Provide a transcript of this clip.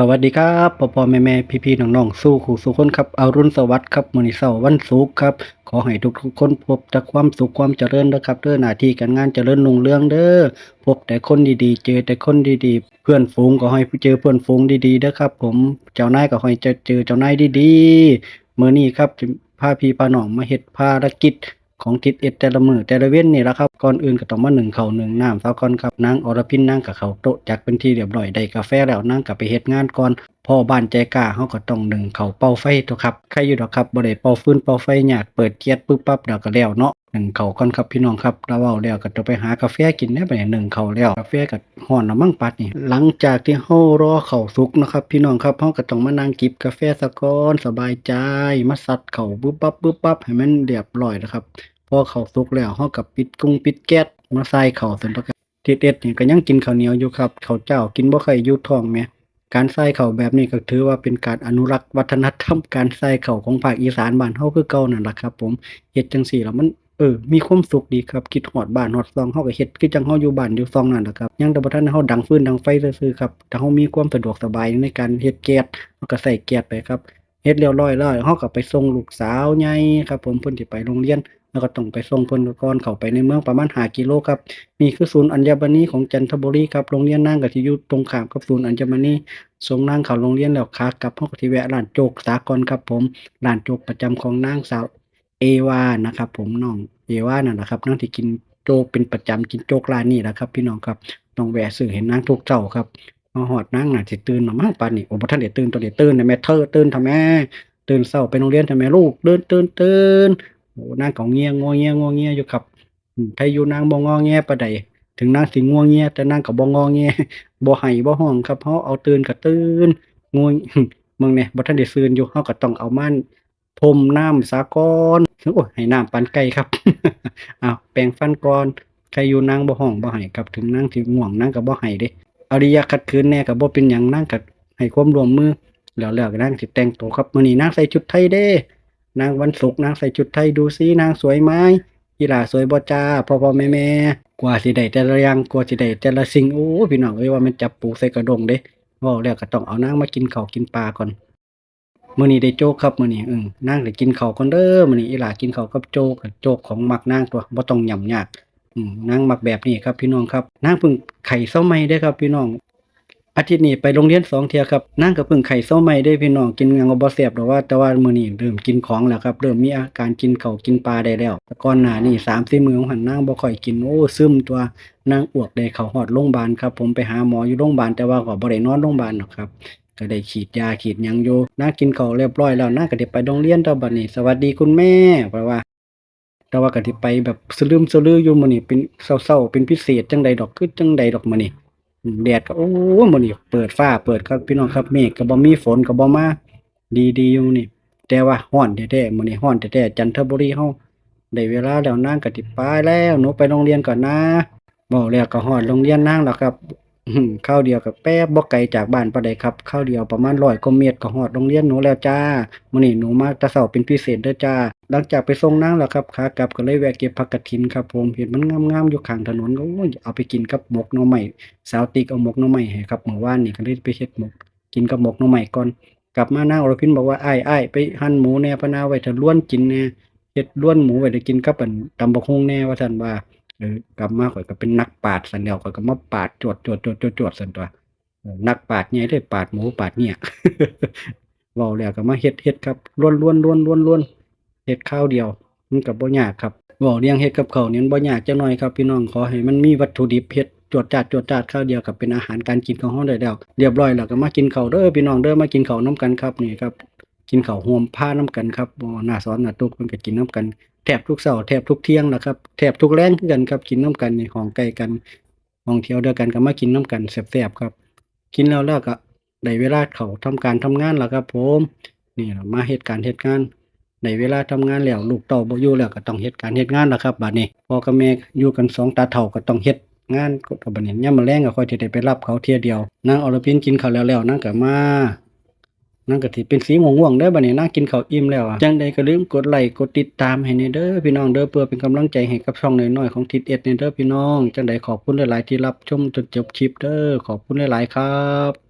สวัสดีครับพ่อพ่อแม่แม่พี่พี่น้องน้องสู้ขู่สู้คนครับเอารุ่นสวัสดิ์ครับมือนี้เสาวันศุกร์ครับ ขอให้ทุกทุกคนพบแต่ความสุขความเจริญนะครับเด้อหน้าที่การงานเจริญรุ่งเรืองเด้อพบแต่คนดีๆ เจอแต่คนดีๆ เพื่อนฝูงก็ให้เจอเพื่อนฝูงดีๆเด้อครับ ผมเจ้านายก็ให้เจอเจอเจ้านายดีๆมื้อนี้ครับพาพี่พาน้องมาเฮ็ดภารกิจ ของทิศเอ็ดแต่ละมือแต่ละเว้นนี่แหละครับก่อนอื่นก็ต้องมาหนึ่งเขาหนึ่งน้ำซะก่อนครับนางอรพินนางกับเขาโตะจากเป็นที่เรียบร้อยได้กาแฟแล้วนางกับไปเฮ็ดงานก่อนพ่อบ้านใจกล้าเขาก็ต้องหนึ่งเขาเป่าไฟตัวครับใครอยู่ดอกครับบ่ได้เป่าฟืนเป่าไฟยากเปิดเกียร์ปึ๊บปั๊บเดี๋ยวก็แล้วเนาะ หนึ่งเขาก่อนครับพี่น้องครับแล้วเว้าแล้วก็ต้องไปหากาแฟกินได้ไปหนึ่งเขาแล้วกาแฟก็ฮ้อนแล้วมั้งปัดนี่หลังจากที่เฮารอเขาสุกนะครับ พี่น้องครับเฮาก็ต้องมานั่งจิบกาแฟซะก่อนสบายใจมาซัดเขาปึ๊บปั๊บปึ๊บปั๊บให้มันเรียบร้อยนะครับพอเขาสุกแล้วเฮากับปิดกุ้งปิดแก๊สมาใส่เข้าวซั่นตัวครับทีเด็ดนี่ก็ยังกินข้าวเหนียวอยู่ครับข้าวเจ้ากินบ่ค่อยยู่ท้องแหมการใส่เข้าแบบนี้ก็ถือว่าเป็นการอนุรักษ์วัฒนธรรมการใส่เข้าของภาคอีสานบ้านเฮาคือเก่านั่นล่ะครับ ผมเฮ็ดจังซี่แล้วมัน เออ มีความสุขดีครับคิดฮอดบ้านฮอดซองเฮาก็เฮ็ดคือจังเฮาอยู่บ้านอยู่ซองนั่นแหละครับยังแต่บ่ทันเฮาดังฟืนดังไฟซื่อๆครับแต่เฮามีความสะดวกสบายในการเฮ็ดแก๊สเฮาก็ใส่แก๊สไปครับเฮ็ดเรียบร้อยแล้วเฮาก็ไปส่งลูกสาวใหญ่ครับผมเพิ่นสิไปโรงเรียนแล้วก็ต้องไปส่งเพิ่นก่อนเข้าไปในเมืองประมาณ5กิโลครับนี่คือศูนย์อัญมณีของจันทบุรีครับโรงเรียนนางก็สิอยู่ตรงข้ามกับศูนย์อัญมณีส่งนางเข้าโรงเรียนแล้วขากลับเฮาก็สิแวะร้านโจ๊กสากลครับผมร้านโจ๊กประจำของนางสาว เอวานะครับผมน้องเอวานั่นแหละครับนางที่กินโจ๊กเป็นประจำกินโจ๊กร้านนี้แหละครับ พี่น้องครับต้องแวะซื้อให้นนางทุกเช้าครับมาฮอดนางน่ะสิตื่นมามาปานนี้โอ้บ่ทันได้ตื่นตัวนี้ตื่นนะแม่เธอตื่นเถอะแม่ตื่นเช้าไปโรงเรียนเถอะแม่ลูกตื่นตื่นตื่นโอ้นางก็เงียงัวเงียงัวเงียอยู่ครับอืมถ้าอยู่นางบ่งอแงปานใดถึงนางสิงัวเงี้ยแต่นางก็บ่งอแงบ่ให้บ่ฮ้องครับเฮาเอาตื่นก็ตื่นงวเบิ่งแหน่บ่ทันได้ซื่นอยู่เฮาก็ต้องเอามัน พรมน้ำซะก่อนโอ้ให้น้ำปานไก่ครับอ้าวแปรงฟันก่อนใครอยู่นางบ่ฮ้องบ่ให้ครับถึงนางสิง่วงนางก็บ่ให้เด้อริยะขัดขืนแน่ก็บ่เป็นหยังนางก็ให้ความรวมมือแล้วแล้วก็นางสิแต่งตัวครับมื้อนี้นางใส่ชุดไทยเด้นางวันศุกร์นางใส่ชุดไทยดูซินางสวยไหมอีหลาสวยบ่จ้าพ่อพ่อแม่แม่กว่าสิได้แต่ละอย่างกว่าสิได้แต่ละสิ่งโอ้พี่น้องเอ้ยว่ามันจับปูใส่กระดงเด้เว้าแล้วก็ต้องเอานางมากินข้าวกินปลาก่อน มื้อนี้ได้โจ๊กครับมื้อนี้อือนางได้กินข้าวก่อนเด้อมื้อนี้อีหล่ากินข้าวกับโจ๊กโจ๊กของมักนางตัวบ่ต้องหย่ำยากอืมนางมักแบบนี้ครับพี่น้องครับนางเพิ่งไข่เซาใหม่เด้ครับพี่น้องอาทิตย์นี้ไปโรงเรียนสองเที่ยครับนางก็เพิ่งไข่เซาใหม่ได้พี่น้องกินหยังก็บ่แซ่บดอว่าแต่ว่ามื้อนี้เริ่มกินของแล้วครับเริ่มมีอาการกินข้าวกินปลาได้แล้วแต่ก่อนหน้านี้3-4มื้อของหันนางบ่ค่อยกินโอ้ซึมตัวนางอ้วกได้เขาฮอดโรงพยาบาลครับผมไปหาหมออยู่โรงพยาบาลแต่ว่าก็บ่ได้นอนโรงพยาบาลหรอกครับ ก็ได้ฉีดยาฉีดยังอยู่นางกินข้าวเรียบร้อยแล้วนางก็ได้ไปโรงเรียนแล้วบัดนี้ สวัสดีคุณแม่เพราะว่า แต่ว่าก็สิไปแบบสลืมสลืออยู่มื้อนี้เป็นเช้าๆเป็นพิเศษจังใดดอกคือจังใดดอกมื้อนี้แดดก็โอ้มื้อนี้เปิดฟ้าเปิดครับพี่น้องครับเมฆก็บ่มีฝนก็บ่มาดีๆอยู่นี่ แต่ว่าร้อนแท้ๆมื้อนี้ร้อนแท้ๆจันทบุรีเฮาได้เวลาแล้วนางก็สิไปแล้วหนูไปโรงเรียนก่อนนะเว้าแล้วก็ฮอดโรงเรียนนางแล้วครับ ข้าวเดียวก็แป๊บบ่ไกลจากบ้านปานใดครับข้าวเดียวประมาณ100กว่าเมตรก็ฮอดโรงเรียนหนูแล้วจ้ามื้อนี้หนูมาแต่เช้าเป็นพิเศษเด้อจ้า หลังจากไปส่งนางแล้วครับขากลับก็เลยแวะเก็บผักกฐินครับผมเห็นมันงามๆอยู่ข้างถนนก็โอ้ยเอาไปกินกับหมกหน่อไม้สาวติ๊กเอาหมกหน่อไม้ให้ครับเมื่อวานนี่ก็เลยไปเฮ็ดหมก กินกับหมกหน่อไม้ก่อนกลับมานางอรพินบอกว่าอ้ายอ้ายไปหั่นหมูแน่พะนาไว้ถ้าล้วนกินแน่เฮ็ดล้วนหมูไว้ได้กินกับอันตำบักหุ่งแน่ว่าซั่นว่า กลับมาข้อยก็เป็นนักปาดซั้นแล้วข้อยก็มาปาดจวดๆๆๆๆซั่นตัวเออนักปาดใหญ่เด้ปาดหมูปาดเนี่ยเว้าแล้วก็มาเฮ็ดเฮ็ดครับล้วนๆๆๆๆเฮ็ดข้าวเดียวมันก็บ่ยากครับเว้าเรื่องเฮ็ดกับเขาวนี่มันบ่ยากจักหน่อยครับพี่น้องขอให้มันมีวัตถุดิบเฮ็ดจวดจาดจวดจาดข้าวเดียวก็เป็นอาหารการกินของเฮาได้แล้วเรียบร้อยแล้วก็มากินเขาเด้อพี่น้องเด้อมากินเขาวนำกันครับนี่ครับ กินข้าวร่วมผ้าน้ำกันครับบ่น่าสอนหน่าตุกเพิ่นก็กินน้ำกันแทบทุกเช้าแทบทุกเที่ยงล่ะครับแทบทุกแลงคือกันครับกินน้ำกันนี่ห้องใกล้กันห้องเที่ยวเดียวกันก็มากินน้ำกันแซ่บๆครับ กินแล้วแล้วก็ได้เวลาเขาทำการทำงานแล้วครับผมนี่มาเฮ็ดการณ์เฮ็ดงานได้เวลาทำงานแล้วลูกเต้าบ่อยู่แล้วก็ต้องเฮ็ดการเฮ็ดงานล่ะครับบัดนี้พ่อกับแม่อยู่กันสองตาเฒ่าก็ต้องเฮ็ดงานก็บัดนี้ยามมื้อแลงก็ค่อยสิได้ไปรับเขาเที่ยเดียวนางอรพินกินข้าวแล้วแล้วนางก็มา นั่นก็ถือเป็นสีม่วงๆเด้อบัดนี้นางกินข้าวอิ่มแล้วอะจังใดก็ลืมกดไลค์กดติดตามให้ใน่เด้อพี่น้องเด้อเพื่อเป็นกำลังใจให้กับช่องน้อยๆของทิศเอ็ดใน่เด้อพี่น้องจังใดขอบคุณหลายๆที่รับชมจนจบคลิปเด้อขอบคุณหลายๆครับ